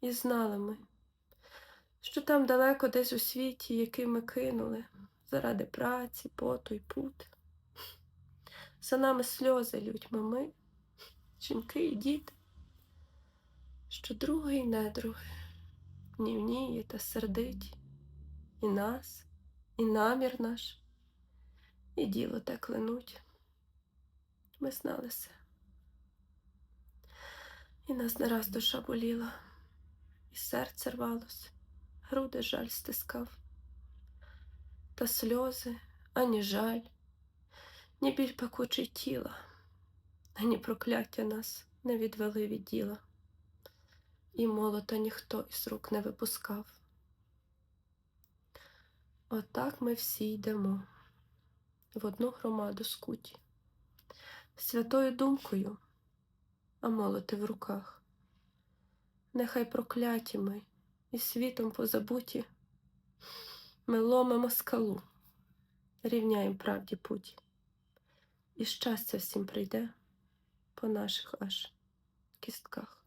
І знали ми, що там далеко десь у світі, який ми кинули заради праці, поту й пут. За нами сльози лють ми, жінки і діти, що другий недруги гнівніє та сердить і нас, і намір наш, і діло те клянуть. Ми знали все. І нас не раз душа боліла, серце рвалось, груди жаль стискав, та сльози, ані жаль, ні біль пекучий тіла, ані прокляття нас не відвели від діла, і молота ніхто із рук не випускав. Отак ми всі йдемо в одну громаду скуті, святою думкою, а молоти в руках. Нехай прокляті ми і світом позабуті, ми ломимо скалу, рівняємо правді путь, і щастя всім прийде по наших аж кістках.